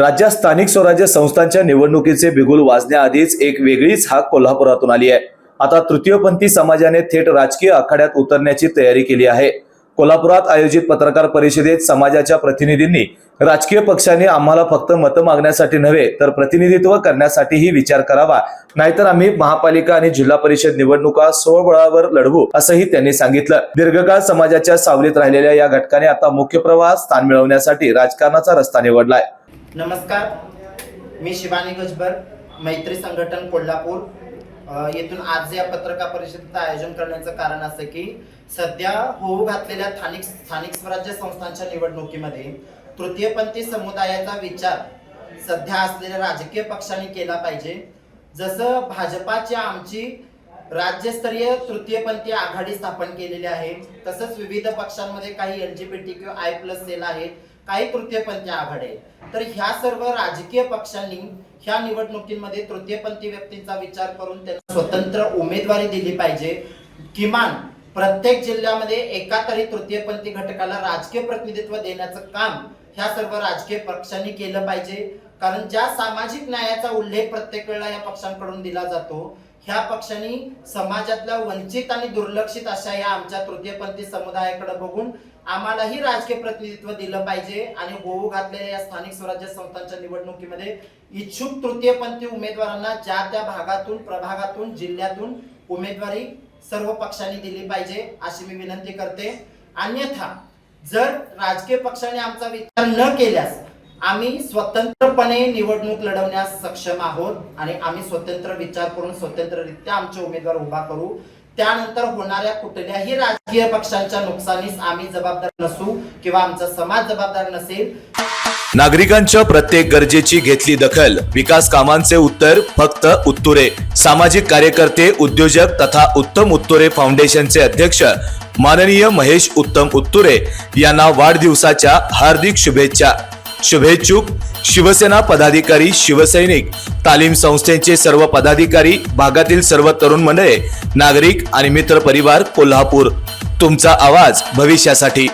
राज्यात स्थानिक स्वराज्य संस्थांच्या निवडणुकीचे बिगुल वाजण्याआधीच एक वेगळीच हाक कोल्हापुरातून आली आहे. आता तृतीयपंथी समाजाने थेट राजकीय आखाड्यात उतरण्याची तयारी केली आहे. कोल्हापुरात आयोजित पत्रकार परिषदेत समाजाच्या प्रतिनिधींनी राजकीय पक्षाने आम्हाला फक्त मतं मागण्यासाठी नव्हे तर प्रतिनिधित्व करण्यासाठीही विचार करावा. नाहीतर आम्ही महापालिका आणि जिल्हा परिषद निवडणुका स्वबळावर लढवू असंही त्यांनी सांगितलं. दीर्घकाळ समाजाच्या सावलीत राहिलेल्या या घटकाने आता मुख्य प्रवाहात स्थान मिळवण्यासाठी राजकारणाचा रस्ता निवडलाय. नमस्कार मी शिवानी गजबर मैत्री संघटन कोल्हापूर. येथून आज या पत्रकार परिषदेचं आयोजन करण्याचं कारण असं की सध्या होऊ घातलेल्या स्थानिक स्थानिक स्वराज्य संस्थांच्या निवडणुकीमध्ये तृतीयपंथी समुदायाचा विचार सध्या असलेल्या राजकीय पक्षांनी केला पाहिजे. जसं भाजपाची आमची राज्यस्तरीय तृतीयपंथी आघाडी स्थापन केलेली आहे तसंच विविध पक्षांमध्ये काही L G B T Q I plus cell आहेत काही तृतीयपंथी आघाडी आहे तर ह्या सर्व राजकीय पक्षांनी ह्या निवडणुकीमध्ये तृतीयपंथी व्यक्तींचा विचार करून त्यांना स्वतंत्र उमेदवारी दिली पाहिजे. किमान प्रत्येक जिल्ह्यामध्ये एका तरी तृतीयपंथी घटकाला राजकीय प्रतिनिधित्व देण्याचं काम ह्या सर्व राजकीय पक्षांनी केलं पाहिजे. कारण ज्या सामाजिक न्यायाचा उल्लेख प्रत्येक वेळेला या पक्षांकडून दिला जातो ह्या पक्षांनी समाजातल्या वंचित आणि दुर्लक्षित अशा या आमच्या तृतीयपंथी समुदायाकडे बघून आम्हालाही राजकीय प्रतिनिधित्व दिलं पाहिजे आणि होऊ घातलेल्या या स्थानिक स्वराज्य संस्थांच्या निवडणुकीमध्ये इच्छुक तृतीयपंथी उमेदवारांना ज्या त्या भागातून प्रभागातून जिल्ह्यातून उमेदवारी सर्व पक्षांनी दिली पाहिजे अशी मी विनंती करते. अन्यथा जर राजकीय पक्षाने आमचा विचार न केल्यास आम्ही स्वतंत्रपणे निवडणूक लढवण्यास सक्षम आहोत आणि आम्ही स्वतंत्र विचार करून स्वतंत्ररित्या आमचे उमेदवार उभा करू. त्यानंतर होणाऱ्या कुठल्याही राजकीय पक्षांच्या नुकसानीस आम्ही जबाबदार नसू किंवा आमचा समाज जबाबदार नसेल. नागरिकांच्या प्रत्येक गरजेची घेतली दखल विकास कामांचे उत्तर फक्त उत्तुरे. सामाजिक कार्यकर्ते उद्योजक तथा उत्तम उत्तुरे फाउंडेशनचे अध्यक्ष माननीय महेश उत्तम उत्तुरे यांना वाढदिवसाच्या हार्दिक शुभेच्छा. शुभेच्छुक शिवसेना पदाधिकारी शिवसैनिक तालीम संस्थेचे सर्व पदाधिकारी भागातील सर्व तरुण मंडळे नागरिक आणि मित्र परिवार कोल्हापूर. तुमचा आवाज भविष्यासाठी.